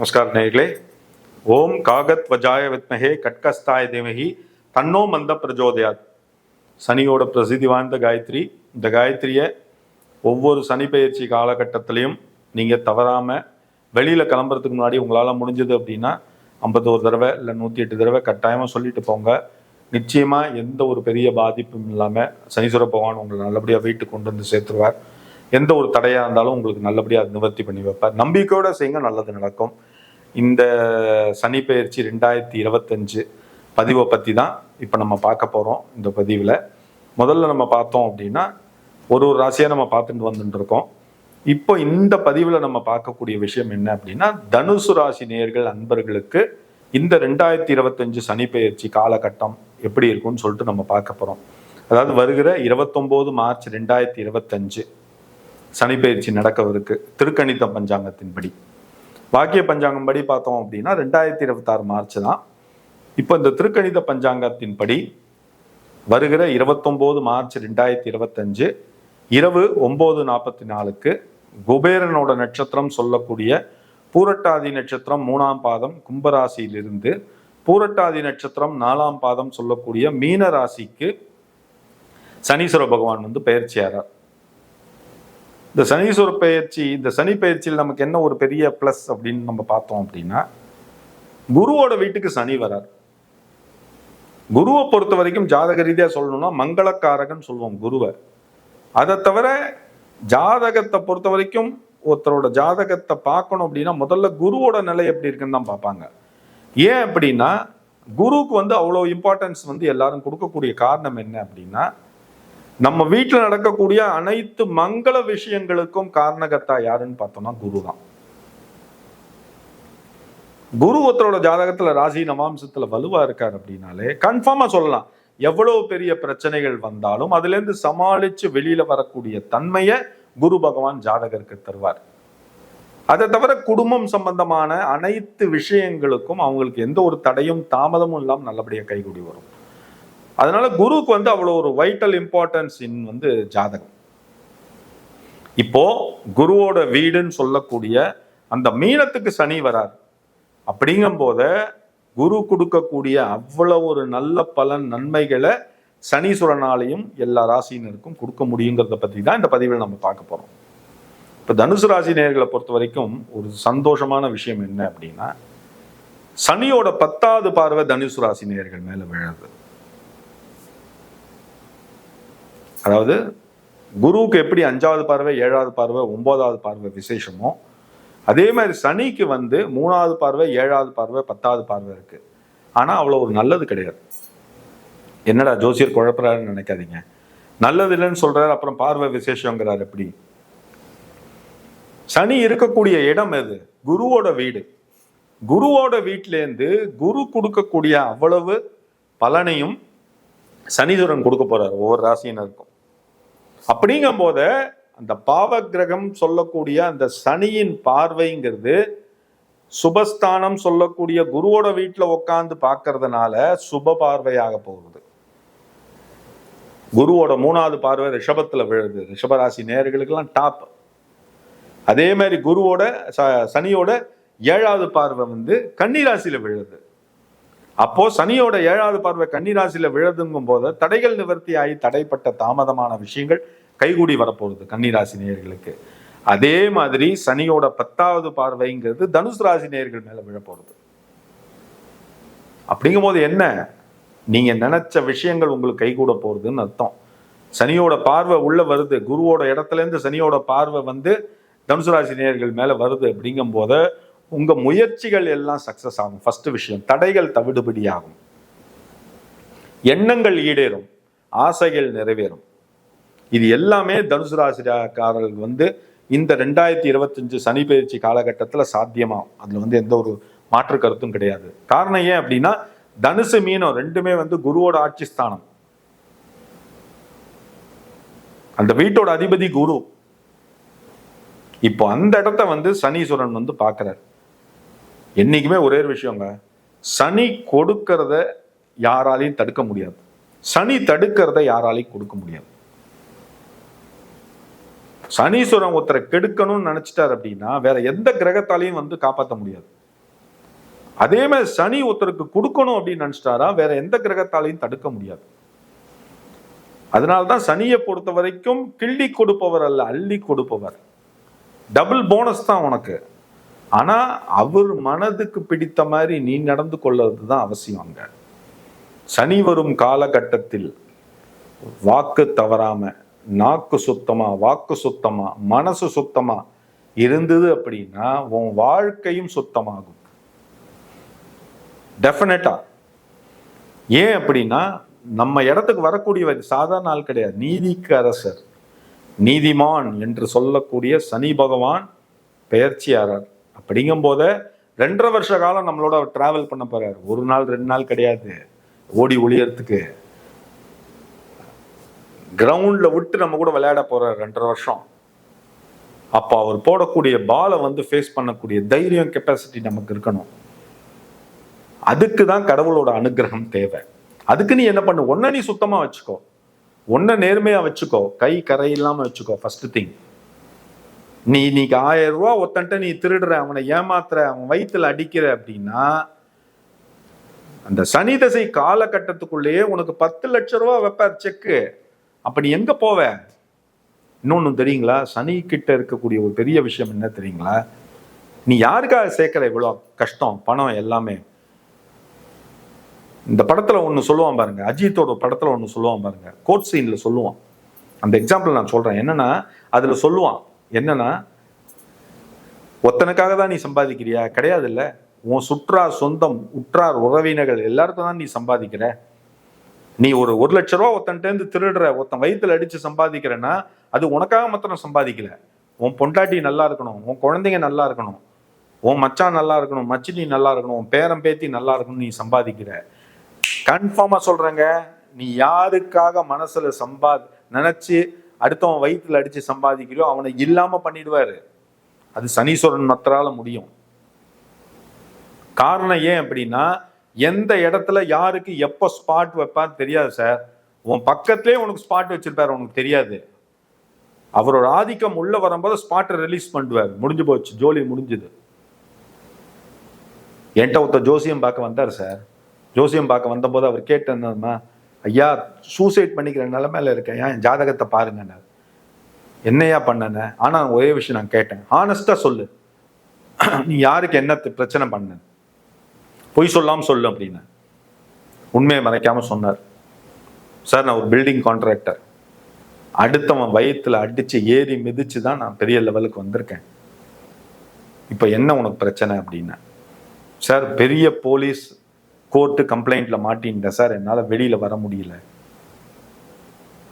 நமஸ்கார் நேர்களே ஓம் காகத் வஜாய வித்மகே கட்கஸ்தாய தேமகி தன்னோ மந்த பிரஜோதயாத். சனியோட பிரசித்தி வாய்ந்த காயத்ரி. இந்த காயத்ரியை ஒவ்வொரு சனி பயிற்சி காலகட்டத்திலையும் நீங்கள் தவறாமல் வெளியில் கிளம்புறதுக்கு முன்னாடி உங்களால் முடிஞ்சது அப்படின்னா ஐம்பத்தோரு தடவை இல்லை நூற்றி எட்டு தடவை கட்டாயமாக சொல்லிட்டு போங்க. நிச்சயமாக எந்த ஒரு பெரிய பாதிப்பும் இல்லாமல் சனீஸ்வர பகவான் உங்களை நல்லபடியாக வீட்டுக்கு கொண்டு வந்து சேர்த்துருவார். எந்த ஒரு தடையாக இருந்தாலும் உங்களுக்கு நல்லபடியாக நிவர்த்தி பண்ணி வைப்பார். நம்பிக்கையோடு செய்யுங்க நல்லது நடக்கும். இந்த சனி பயிற்சி ரெண்டாயிரத்தி இருபத்தஞ்சு பதிவை பற்றி தான் இப்போ நம்ம பார்க்க போகிறோம் இந்த பதிவில். முதல்ல நம்ம பார்த்தோம் அப்படின்னா ஒரு ஒரு ராசியாக நம்ம பார்த்துட்டு வந்துட்டு இருக்கோம் இப்போ இந்த பதிவில் நம்ம பார்க்கக்கூடிய விஷயம் என்ன அப்படின்னா தனுசு ராசி நேர்கள் அன்பர்களுக்கு இந்த ரெண்டாயிரத்தி இருபத்தஞ்சு சனி பயிற்சி காலகட்டம் எப்படி இருக்கும்னு சொல்லிட்டு நம்ம பார்க்க போகிறோம் அதாவது வருகிற இருபத்தொம்போது மார்ச் ரெண்டாயிரத்தி இருபத்தஞ்சு சனி பயிற்சி நடக்கவிருக்கு திருக்கணித பஞ்சாங்கத்தின்படி. வாக்கிய பஞ்சாங்கம் படி பார்த்தோம் அப்படின்னா ரெண்டாயிரத்தி இருபத்தாறு மார்ச் தான். இப்போ இந்த திருக்கணித பஞ்சாங்கத்தின்படி வருகிற இருபத்தொம்போது மார்ச் ரெண்டாயிரத்தி இருபத்தஞ்சு இரவு ஒம்பது நாற்பத்தி நாலுக்கு குபேரனோட நட்சத்திரம் சொல்லக்கூடிய பூரட்டாதி நட்சத்திரம் மூணாம் பாதம் கும்பராசியிலிருந்து பூரட்டாதி நட்சத்திரம் நாலாம் பாதம் சொல்லக்கூடிய மீன ராசிக்கு சனீஸ்வர பகவான் வந்து பெயர்ச்சியாரார் இந்த சனீஸ்வர பயிற்சி இந்த சனி பயிற்சியில் நமக்கு என்ன ஒரு பெரிய ப்ளஸ் அப்படின்னு நம்ம பார்த்தோம் அப்படின்னா குருவோட வீட்டுக்கு சனி வரார். குருவை பொறுத்த வரைக்கும் ஜாதக ரீதியாக சொல்லணும்னா மங்களக்காரகன் சொல்லுவோம் குருவை. அதை தவிர ஜாதகத்தை பொறுத்த வரைக்கும் ஒருத்தரோட ஜாதகத்தை பார்க்கணும் அப்படின்னா முதல்ல குருவோட நிலை எப்படி இருக்குன்னு தான் பார்ப்பாங்க. ஏன் அப்படின்னா குருவுக்கு வந்து அவ்வளோ இம்பார்ட்டன்ஸ் வந்து எல்லாரும் கொடுக்கக்கூடிய காரணம் என்ன அப்படின்னா நம்ம வீட்டில் நடக்கக்கூடிய அனைத்து மங்கள விஷயங்களுக்கும் காரணகர்த்தா யாருன்னு பார்த்தோம்னா குரு தான் குரு ஒருத்தரோட ஜாதகத்துல ராசி நவாம்சத்துல வலுவா இருக்கார் அப்படின்னாலே கன்ஃபார்மா சொல்லலாம். எவ்வளவு பெரிய பிரச்சனைகள் வந்தாலும் அதுல இருந்து சமாளிச்சு வெளியில வரக்கூடிய தன்மையை குரு பகவான் ஜாதகருக்கு தருவார். அதை தவிர குடும்பம் சம்பந்தமான அனைத்து விஷயங்களுக்கும் அவங்களுக்கு எந்த ஒரு தடையும் தாமதமும் இல்லாமல் நல்லபடியாக கைகூடி வரும். அதனால குருவுக்கு வந்து அவ்வளோ ஒரு வைட்டல் இம்பார்ட்டன்ஸ் இன் வந்து ஜாதகம். இப்போ குருவோட வீடுன்னு சொல்லக்கூடிய அந்த மீனத்துக்கு சனி வரார். அப்படிங்கும் போத குரு கொடுக்கக்கூடிய அவ்வளோ ஒரு நல்ல பலன் நன்மைகளை சனீஸ்வரனாலையும் எல்லா ராசியினருக்கும் கொடுக்க முடியுங்கிறத பற்றி தான் இந்த பதிவில் நம்ம பார்க்க போகிறோம் இப்போ தனுசு ராசி நேர்களை பொறுத்த வரைக்கும் ஒரு சந்தோஷமான விஷயம் என்ன அப்படின்னா சனியோட பத்தாவது பார்வை தனுசு ராசி நேர்கள் மேலே விழுது அதாவது குருவுக்கு எப்படி அஞ்சாவது பார்வை ஏழாவது பார்வை ஒன்பதாவது பார்வை விசேஷமோ அதே மாதிரி சனிக்கு வந்து மூணாவது பார்வை ஏழாவது பார்வை பத்தாவது பார்வை இருக்கு. ஆனா அவ்வளோ ஒரு நல்லது கிடையாது. என்னடா ஜோசியர் குழப்பறாருன்னு நினைக்காதீங்க. நல்லது இல்லைன்னு சொல்றாரு அப்புறம் பார்வை விசேஷங்கிறார் எப்படி? சனி இருக்கக்கூடிய இடம் எது? குருவோட வீடு. குருவோட வீட்டிலேருந்து குரு கொடுக்கக்கூடிய அவ்வளவு பலனையும் சனீஸ்வரன் கொடுக்க போறார். ஒவ்வொரு ராசியினருக்கும். அப்படிங்கும் போது அந்த பாவ கிரகம் சொல்லக்கூடிய அந்த சனியின் பார்வைங்கிறது சுபஸ்தானம் சொல்லக்கூடிய குருவோட வீட்டில் உட்காந்து பார்க்கறதுனால சுப பார்வையாக போகுது. குருவோட மூணாவது பார்வை ரிஷபத்தில் விழுது. ரிஷபராசி நேர்களுக்கெல்லாம் டாப் அதே மாதிரி குருவோட ச- சனியோட ஏழாவது பார்வை வந்து கன்னிராசியில் விழுது. அப்போ சனியோட ஏழாவது பார்வை கன்னிராசியில விழுதுங்கும் போது தடைகள் நிவர்த்தி ஆகி தடைப்பட்ட தாமதமான விஷயங்கள் கைகூடி வரப்போகுது கன்னிராசி நேயர்களுக்கு. அதே மாதிரி சனியோட பத்தாவது பார்வைங்கிறது தனுசு ராசி நேயர்கள் மேல விழப்போகுது. அப்படிங்கும் போது என்ன? நீங்க நினைச்ச விஷயங்கள் உங்களுக்கு கைகூட போறதுன்னு அர்த்தம். சனியோட பார்வை உள்ள வருது. குருவோட இடத்துல இருந்து சனியோட பார்வை வந்து தனுசு ராசி நேயர்கள் மேல வருது அப்படிங்கும் போது உங்க முயற்சிகள் எல்லாம் சக்சஸ் ஆகும். ஃபர்ஸ்ட் விஷயம் தடைகள் தவிடுபடி ஆகும். எண்ணங்கள் ஈடேறும். ஆசைகள் நிறைவேறும். இது எல்லாமே தனுசு ராசிக்காரர்களுக்கு வந்து இந்த ரெண்டாயிரத்தி இருபத்தஞ்சு சனி பயிற்சி காலகட்டத்தில் சாத்தியமாகும். அதில் வந்து எந்த ஒரு மாற்று கருத்தும் கிடையாது. காரணம் ஏன் அப்படின்னா தனுசு மீனம் ரெண்டுமே வந்து குருவோட ஆட்சி ஸ்தானம். அந்த வீட்டோட அதிபதி குரு. இப்போ அந்த இடத்த வந்து சனீஸ்வரன் வந்து பார்க்கறாரு. என்னைக்குமே ஒரே ஒரு விஷயங்க. சனி கொடுக்கறத யாராலையும் தடுக்க முடியாது. சனி தடுக்கிறத யாராலையும் கொடுக்க முடியாது. சனீஸ்வரன் ஒருத்தரை கெடுக்கணும்னு நினைச்சிட்டார் அப்படின்னா வேற எந்த கிரகத்தாலையும் வந்து காப்பாற்ற முடியாது. அதே மாதிரி சனி ஒருத்தருக்கு கொடுக்கணும் அப்படின்னு நினைச்சிட்டாரா வேற எந்த கிரகத்தாலையும் தடுக்க முடியாது. அதனால்தான் சனியை பொறுத்த வரைக்கும் கிள்ளி கொடுப்பவர் அல்ல அள்ளி கொடுப்பவர். டபுள் போனஸ் தான் உனக்கு. ஆனால் அவர் மனதுக்கு பிடித்த மாதிரி நீ நடந்து கொள்வது தான் அவசியம் அங்கே. சனி வரும் காலகட்டத்தில் வாக்கு தவறாம நாக்கு சுத்தமா வாக்கு சுத்தமா மனசு சுத்தமா இருந்தது அப்படின்னா உன் வாழ்க்கையும் சுத்தமாகும். டெஃபினட்டா ஏன் அப்படின்னா நம்ம இடத்துக்கு வரக்கூடியவர் சாதாரண ஆள் கிடையாது. நீதிக்கு அரசர். நீதிமான் என்று சொல்லக்கூடிய சனி பகவான் பெயர்ச்சியாளர். அப்படிங்கும்போத ரெண்டரை வருஷ காலம் நம்மளோட டிராவல் பண்ண போறாரு. ஒரு நாள் ரெண்டு நாள் கிடையாது. ஓடி ஒளியறதுக்கு. கிரவுண்ட்ல விட்டு நம்ம கூட விளையாட போறாரு ரெண்டரை வருஷம். அப்போ அவர் போடக்கூடிய பாலை வந்து ஃபேஸ் பண்ணக்கூடிய தைரியம் கெப்பாசிட்டி நமக்கு இருக்கணும். அதுக்கு தான் கடவுளோட அனுகிரகம் தேவை. அதுக்கு நீ என்ன பண்ணு? ஒன்ன நீ சுத்தமா வச்சுக்கோ. ஒன்ன நேர்மையா வச்சுக்கோ. கை கரை இல்லாம வச்சுக்கோ ஃபர்ஸ்ட் திங் நீ இன்னைக்கு ஆயிரம் ரூபா ஒருத்தன்ட்ட நீ திருடுற அவனை ஏமாத்துற அவன் வயிற்றுல அடிக்கிற அப்படின்னா அந்த சனி தசை காலகட்டத்துக்குள்ளேயே உனக்கு பத்து லட்ச ரூபா வைப்பார் செக்கு அப்ப நீ எங்க போவ? இன்னொன்னு தெரியுங்களா? சனி கிட்ட இருக்கக்கூடிய ஒரு பெரிய விஷயம் என்ன தெரியுங்களா? நீ யாருக்காக சேர்க்கிற இவ்வளோ கஷ்டம் பணம் எல்லாமே? இந்த படத்துல ஒன்று சொல்லுவான் பாருங்க அஜித்தோட படத்துல ஒன்று சொல்லுவான் பாருங்க கோட் சீன்ல சொல்லுவான். அந்த எக்ஸாம்பிள் நான் சொல்றேன். என்னன்னா அதுல சொல்லுவான் என்னன்னா ஒத்தனுக்காக தான் நீ சம்பாதிக்கிறியா? கிடையாது இல்லை உன் சுற்றார் சொந்தம் உற்றார் உறவினர்கள் எல்லாருக்கும் தான் நீ சம்பாதிக்கிற. நீ ஒரு ஒரு லட்ச ரூபா ஒருத்தன்ட்டேருந்து திருடுற ஒருத்தன் வயிற்றுல அடிச்சு சம்பாதிக்கிறேன்னா அது உனக்காக மாத்திரம் சம்பாதிக்கல. உன் பொண்டாட்டி நல்லா இருக்கணும் உன் குழந்தைங்க நல்லா இருக்கணும் உன் மச்சான் நல்லா இருக்கணும் மச்சினி நல்லா இருக்கணும் உன் பேரன் பேத்தி நல்லா இருக்கணும் நீ சம்பாதிக்கிற. கன்ஃபார்மா சொல்றேங்க நீ யாருக்காக மனசுல சம்பா நினைச்சு அடுத்தவன் வயிற்றுல அடிச்சு சம்பாதிக்கிறியோ அவனை இல்லாம பண்ணிடுவாரு. அது சனீஸ்வரன் மத்தரால முடியும். காரணம் ஏன் அப்படின்னா எந்த இடத்துல யாருக்கு எப்போ ஸ்பாட் வைப்பான்னு தெரியாது சார் உன் பக்கத்துலேயே உனக்கு ஸ்பாட் வச்சிருப்பாரு உனக்கு தெரியாது. அவரோட ஆதிக்கம் உள்ள வரும்போது ஸ்பாட்டை ரிலீஸ் பண்ணுவார். முடிஞ்சு போச்சு ஜோலி முடிஞ்சுது. என்கிட்ட ஒருத்தர் ஜோசியம் பார்க்க வந்தார் சார் ஜோசியம் பார்க்க வந்தபோது அவர் கேட்டேன்னா ஐயா சூசைட் பண்ணிக்கிற நிலமையில இருக்கேன். ஏன்? ஜாதகத்தை பாருங்கன்னாரு என்னையா பண்ணன? ஆனால் ஒரே விஷயம் நான் கேட்டேன். ஆனஸ்டாக சொல்லு. நீ யாருக்கு என்ன பிரச்சனை பண்ண? பொய் சொல்லாமல் சொல்லு அப்படின்னு. உண்மையை மறைக்காம சொன்னார். சார் நான் ஒரு பில்டிங் கான்ட்ராக்டர் அடுத்தவன் வயிற்றில் அடித்து ஏறி மிதிச்சு தான் நான் பெரிய லெவலுக்கு வந்திருக்கேன். இப்போ என்ன உனக்கு பிரச்சனை அப்படின்னா? சார் பெரிய போலீஸ் கோர்ட்டு கம்ப்ளைண்ட்ல மாட்டின்ட்டேன் சார் என்னால் வெளியில வர முடியல.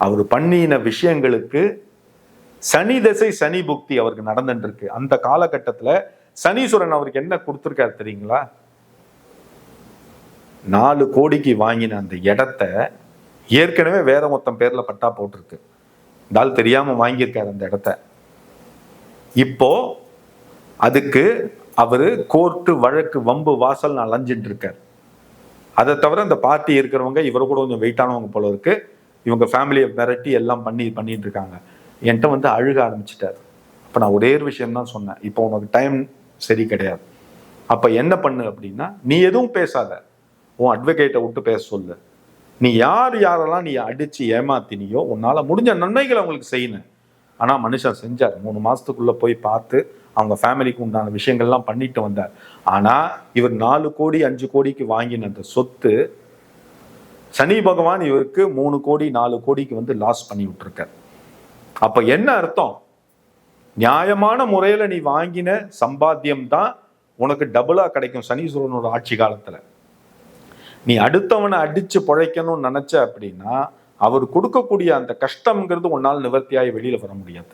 அவர் பண்ணின விஷயங்களுக்கு சனி தசை சனி புக்தி அவருக்கு நடந்துட்டு அந்த காலகட்டத்தில் சனீஸ்வரன் அவருக்கு என்ன கொடுத்துருக்காரு தெரியுங்களா? நாலு கோடிக்கு வாங்கின அந்த இடத்த ஏற்கனவே வேற மொத்தம் பேர்ல பட்டா போட்டிருக்கு. இந்த தெரியாம வாங்கியிருக்காரு அந்த இடத்த. இப்போ அதுக்கு அவரு கோர்ட்டு வழக்கு வம்பு வாசல் அலைஞ்சிட்டு இருக்கார் அதை தவிர இந்த பார்ட்டி இருக்கிறவங்க இவரை கூட கொஞ்சம் வெயிட்டானவங்க போல இருக்கு. இவங்க ஃபேமிலியை மிரட்டி எல்லாம் பண்ணி பண்ணிட்டு இருக்காங்க. என்கிட்ட வந்து அழுக ஆரம்பிச்சிட்டாரு. அப்போ நான் ஒரே ஒரு விஷயம் தான் சொன்னேன். இப்போ உனக்கு டைம் சரி கிடையாது. அப்போ என்ன பண்ணு அப்படின்னா நீ எதுவும் பேசாத. உன் அட்வொகேட்டை விட்டு பேச சொல்லு. நீ யார் யாரெல்லாம் நீ அடித்து ஏமாத்தினியோ உன்னால் முடிஞ்ச நன்மைகளை அவங்களுக்கு செய்யணும் ஆனால் மனுஷன் செஞ்சார். மூணு மாதத்துக்குள்ளே போய் பார்த்து அவங்க ஃபேமிலிக்கு உண்டான விஷயங்கள்லாம் பண்ணிட்டு வந்தார். ஆனால் இவர் நாலு கோடி அஞ்சு கோடிக்கு வாங்கின அந்த சொத்து சனி பகவான் இவருக்கு மூணு கோடி நாலு கோடிக்கு வந்து லாஸ் பண்ணி விட்டுருக்கார். அப்போ என்ன அர்த்தம்? நியாயமான முறையில் நீ வாங்கின சம்பாத்தியம் தான் உனக்கு டபுளாக கிடைக்கும் சனீஸ்வரனோட ஆட்சி காலத்தில். நீ அடுத்தவனை அடித்து பிழைக்கணும்னு நினச்ச அப்படின்னா அவர் கொடுக்கக்கூடிய அந்த கஷ்டம்ங்கிறது உன்னால் நிவர்த்தியாகி வெளியில் வர முடியாது.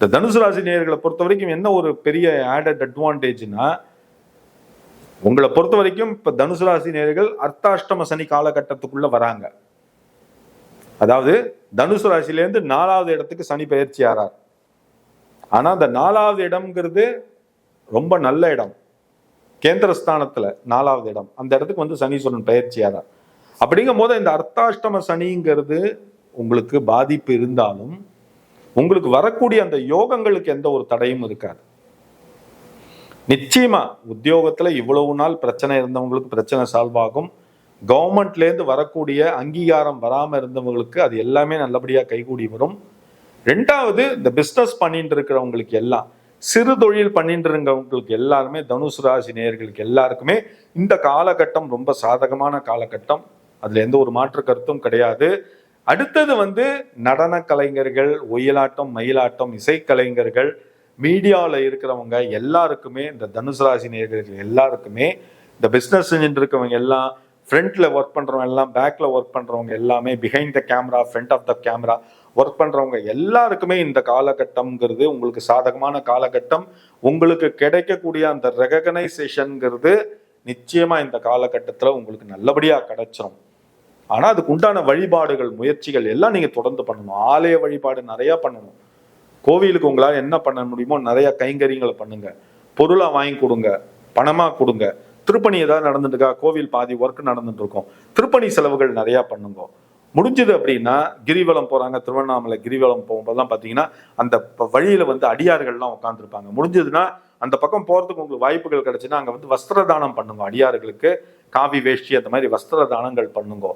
இந்த தனுசு ராசி நேயர்களை பொறுத்த வரைக்கும் என்ன ஒரு பெரிய ஆடட் அட்வான்டேஜ்னா உங்களை பொறுத்த வரைக்கும் இப்ப தனுசு ராசி நேர்கள் அர்த்தாஷ்டம சனி காலகட்டத்துக்குள்ள வராங்க. அதாவது தனுசு ராசியிலேருந்து நாலாவது இடத்துக்கு சனி பயிற்சி ஆறார். ஆனா அந்த நாலாவது இடம்ங்கிறது ரொம்ப நல்ல இடம். கேந்திரஸ்தானத்துல நாலாவது இடம். அந்த இடத்துக்கு வந்து சனீஸ்வரன் பயிற்சியாரா அப்படிங்கும் போது இந்த அர்த்தாஷ்டம சனிங்கிறது உங்களுக்கு பாதிப்பு இருந்தாலும் உங்களுக்கு வரக்கூடிய அந்த யோகங்களுக்கு எந்த ஒரு தடையும் இருக்காது. நிச்சயமா உத்தியோகத்துல இவ்வளவு நாள் பிரச்சனை இருந்தவங்களுக்கு பிரச்சனை சால்வ் ஆகும். கவர்மெண்ட்லேருந்து வரக்கூடிய அங்கீகாரம் வராம இருந்தவங்களுக்கு அது எல்லாமே நல்லபடியா கைகூடி வரும். ரெண்டாவது இந்த பிஸ்னஸ் பண்ணிட்டு இருக்கிறவங்களுக்கு எல்லாம் சிறு தொழில் பண்ணிட்டு இருக்கவங்களுக்கு எல்லாருமே தனுசு ராசி நேயர்களுக்கு எல்லாருக்குமே இந்த காலகட்டம் ரொம்ப சாதகமான காலகட்டம். அதுல எந்த ஒரு மாற்று கருத்தும் கிடையாது. அடுத்தது வந்து நடன கலைஞர்கள் ஒயிலாட்டம் மயிலாட்டம் இசைக்கலைஞர்கள் மீடியாவில் இருக்கிறவங்க எல்லாருக்குமே இந்த தனுசு ராசி நேர்கள் எல்லாருக்குமே இந்த பிஸ்னஸ் செஞ்சுட்டு இருக்கவங்க எல்லாம் ஃப்ரண்ட்ல ஒர்க் பண்றவங்க எல்லாம் பேக்ல ஒர்க் பண்றவங்க எல்லாமே behind the camera front of the camera work பண்றவங்க எல்லாருக்குமே இந்த காலகட்டம்ங்கிறது உங்களுக்கு சாதகமான காலகட்டம். உங்களுக்கு கிடைக்கக்கூடிய அந்த ரெகனைசேஷன்ங்கிறது நிச்சயமா இந்த காலகட்டத்தில் உங்களுக்கு நல்லபடியாக கிடைச்சிரும். ஆனால் அதுக்கு உண்டான வழிபாடுகள் முயற்சிகள் எல்லாம் நீங்கள் தொடர்ந்து பண்ணணும். ஆலய வழிபாடு நிறையா பண்ணணும். கோவிலுக்கு உங்களால் என்ன பண்ண முடியுமோ நிறையா கைங்கரியங்களை பண்ணுங்க. பொருளா வாங்கி கொடுங்க. பணமாக கொடுங்க. திருப்பணி ஏதாவது நடந்துட்டு இருக்கா கோவில் பாதி ஒர்க் நடந்துட்டு இருக்கோம் திருப்பணி செலவுகள் நிறையா பண்ணுங்க. முடிஞ்சது அப்படின்னா கிரிவலம் போகிறாங்க திருவண்ணாமலை கிரிவலம் போகும்போதெல்லாம் பார்த்தீங்கன்னா அந்த வழியில் வந்து அடியார்கள்லாம் உட்காந்துருப்பாங்க முடிஞ்சதுன்னா அந்த பக்கம் போகிறதுக்கு உங்களுக்கு வாய்ப்புகள் கிடைச்சுன்னா அங்கே வந்து வஸ்திர தானம் பண்ணுங்க. அடியார்களுக்கு காவி வேஷ்டி அந்த மாதிரி வஸ்திர தானங்கள் பண்ணுங்க.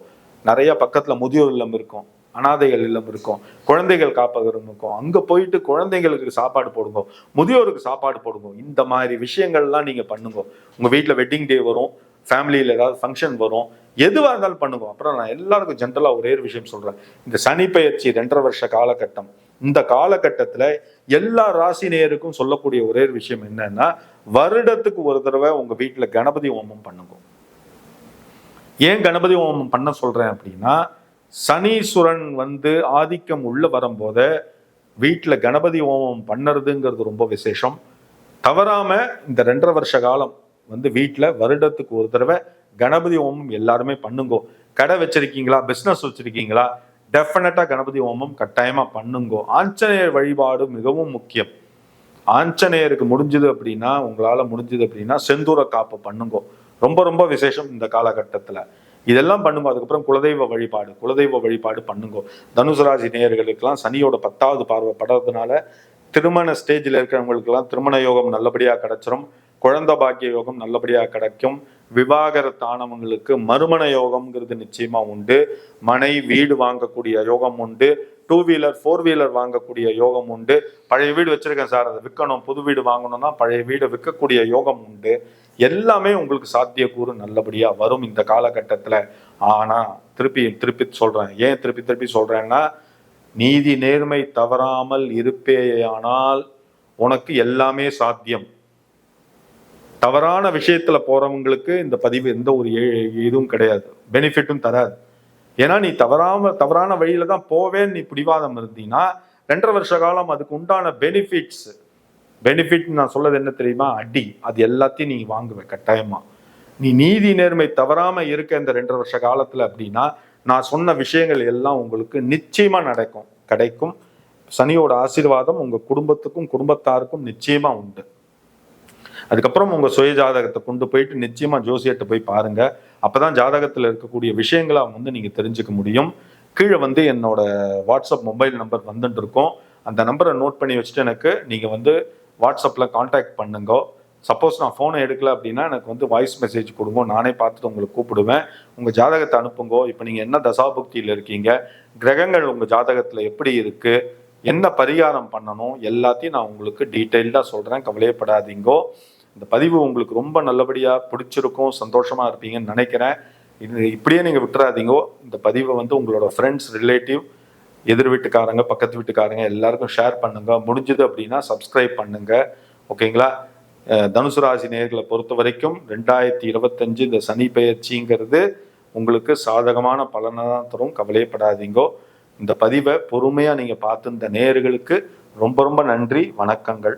நிறைய பக்கத்துல முதியோர் இல்லம் இருக்கும் அனாதைகள் இல்லம் இருக்கும் குழந்தைகள் காப்பகம் இருக்கும். அங்க போயிட்டு குழந்தைங்களுக்கு சாப்பாடு போடுங்க முதியோருக்கு சாப்பாடு போடுங்க. இந்த மாதிரி விஷயங்கள்லாம் நீங்க பண்ணுங்க. உங்க வீட்டில் வெட்டிங் டே வரும் ஃபேமிலியில் ஏதாவது ஃபங்க்ஷன் வரும் எதுவாக இருந்தாலும் பண்ணுங்க. அப்புறம் நான் எல்லாருக்கும் ஜென்ரலாக ஒரே ஒரு விஷயம் சொல்றேன். இந்த சனி பயிற்சி ரெண்டரை வருஷ காலகட்டம். இந்த காலகட்டத்துல எல்லா ராசினேயருக்கும் சொல்லக்கூடிய ஒரே ஒரு விஷயம் என்னன்னா வருடத்துக்கு ஒரு தடவை உங்க வீட்டுல கணபதி ஹோமம் பண்ணுங்க. ஏன் கணபதி ஹோமம் பண்ண சொல்றேன் அப்படின்னா சனீஸ்வரன் வந்து ஆதிக்கம் உள்ள வரும்போது வீட்டில் கணபதி ஹோமம் பண்ணுறதுங்கிறது ரொம்ப விசேஷம். தவறாம இந்த ரெண்டரை வருஷ காலம் வந்து வீட்டில் வருடத்துக்கு ஒரு தடவை கணபதி ஹோமம் எல்லாருமே பண்ணுங்கோ. கடை வச்சிருக்கீங்களா? பிஸ்னஸ் வச்சிருக்கீங்களா? டெஃபினட்டா கணபதி ஹோமம் கட்டாயமா பண்ணுங்கோ. ஆஞ்சநேயர் வழிபாடு மிகவும் முக்கியம். ஆஞ்சநேயருக்கு முடிஞ்சது அப்படின்னா உங்களால் முடிஞ்சது அப்படின்னா செந்தூர காப்பு பண்ணுங்கோ. ரொம்ப ரொம்ப விசேஷம் இந்த காலகட்டத்தில். இதெல்லாம் பண்ணுங்க. அதுக்கப்புறம் குலதெய்வ வழிபாடு குலதெய்வ வழிபாடு பண்ணுங்க. தனுசு ராசி நேயர்களுக்கெல்லாம் சனியோட பத்தாவது பார்வை படுறதுனால திருமண ஸ்டேஜில் இருக்கிறவங்களுக்கெல்லாம் திருமண யோகம் நல்லபடியாக கிடைச்சிரும். குழந்தை பாக்கிய யோகம் நல்லபடியாக கிடைக்கும். விவாகரத்து ஆனவங்களுக்கு மறுமண யோகம்ங்கிறது நிச்சயமாக உண்டு. மனை வீடு வாங்கக்கூடிய யோகம் உண்டு. டூ வீலர் ஃபோர் வீலர் வாங்கக்கூடிய யோகம் உண்டு. பழைய வீடு வச்சிருக்கேன் சார். அதை விற்கணும். புது வீடு வாங்கணும்னா பழைய வீடை விற்கக்கூடிய யோகம் உண்டு. எல்லாமே உங்களுக்கு சாத்தியக்கூறு நல்லபடியாக வரும் இந்த காலகட்டத்தில். ஆனால் திருப்பி திருப்பி சொல்கிறேன் ஏன் திருப்பி திருப்பி சொல்கிறேன்னா நீதி நேர்மை தவறாமல் இருப்பேயானால் உனக்கு எல்லாமே சாத்தியம். தவறான விஷயத்துல போறவங்களுக்கு இந்த பதிவு எந்த ஒரு ஏ- இதுவும் கிடையாது. பெனிஃபிட்டும் தராது. ஏன்னா நீ தவறாம தவறான வழியில தான் போவேன்னு நீ பிடிவாதம் இருந்தீங்கன்னா ரெண்டரை வருஷ காலம் அதுக்கு உண்டான பெனிஃபிட்ஸ் பெனிஃபிட் நான் சொல்லது என்ன தெரியுமா? அடி. அது எல்லாத்தையும் நீ வாங்குவேன் கட்டாயமா. நீ நீதி நேர்மை தவறாம இருக்க இந்த ரெண்டரை வருஷ காலத்துல அப்படின்னா நான் சொன்ன விஷயங்கள் எல்லாம் உங்களுக்கு நிச்சயமா நடக்கும். கிடைக்கும். சனியோட ஆசீர்வாதம் உங்க குடும்பத்துக்கும் குடும்பத்தாருக்கும் நிச்சயமா உண்டு. அதுக்கப்புறம் உங்க சுய ஜாதகத்தை கொண்டு போயிட்டு நிச்சயமா ஜோசியத்தை போய் பாருங்க. அப்போதான் ஜாதகத்தில் இருக்கக்கூடிய விஷயங்களை வந்து நீங்கள் தெரிஞ்சுக்க முடியும். கீழே வந்து என்னோட வாட்ஸ்அப் மொபைல் நம்பர் வந்துட்டு அந்த நம்பரை நோட் பண்ணி வச்சுட்டு எனக்கு நீங்கள் வந்து வாட்ஸ்அப்பில் காண்டாக்ட் பண்ணுங்க. சப்போஸ் நான் ஃபோனை எடுக்கல அப்படின்னா எனக்கு வந்து வாய்ஸ் மெசேஜ் கொடுங்க. நானே பார்த்துட்டு உங்களுக்கு கூப்பிடுவேன். உங்கள் ஜாதகத்தை அனுப்புங்க. இப்போ நீங்கள் என்ன தசாபுக்தியில் இருக்கீங்க? கிரகங்கள் உங்கள் ஜாதகத்தில் எப்படி இருக்குது என்ன பரிகாரம் பண்ணணும்? எல்லாத்தையும் நான் உங்களுக்கு டீட்டெயில்டாக சொல்கிறேன் கவலையப்படாதீங்கோ. இந்த பதிவு உங்களுக்கு ரொம்ப நல்லபடியாக பிடிச்சிருக்கும் சந்தோஷமாக இருப்பீங்கன்னு நினைக்கிறேன். இது இப்படியே நீங்கள் விட்டுறாதீங்கோ. இந்த பதிவை வந்து உங்களோட ஃப்ரெண்ட்ஸ் ரிலேட்டிவ் எதிர் வீட்டுக்காரங்க பக்கத்து வீட்டுக்காரங்க எல்லாருக்கும் ஷேர் பண்ணுங்க. முடிஞ்சது அப்படின்னா சப்ஸ்கிரைப் பண்ணுங்க. ஓகேங்களா தனுசு ராசி நேர்களை பொறுத்த வரைக்கும் ரெண்டாயிரத்தி இருபத்தஞ்சு இந்த சனி பயிற்சிங்கிறது உங்களுக்கு சாதகமான பலனை தான் தரும். கவலையப்படாதீங்கோ இந்த பதிவை பொறுமையாக நீங்கள் பார்த்து இந்த நேர்களுக்கு ரொம்ப ரொம்ப நன்றி. வணக்கங்கள்.